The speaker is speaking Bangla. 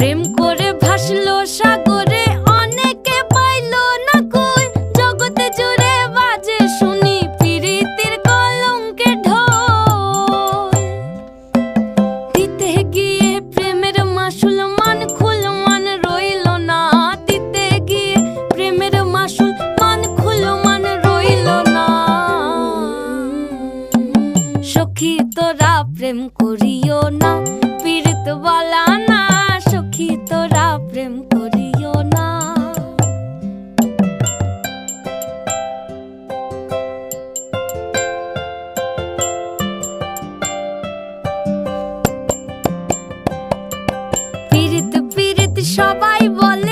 প্রেম করে ভাসলো সাগরে, অনেকে পাইল না কই। জগতে জুড়ে বাজে শুনি প্রীতির কলঙ্কে ঢোল। দিতে গিয়ে প্রেমের মাসুল মান খুল, মান রইল না। দিতে গিয়ে প্রেমের মাসুল মান খুল, মান রইল না। সখী তোরা প্রেম করিও না। সবাই বলে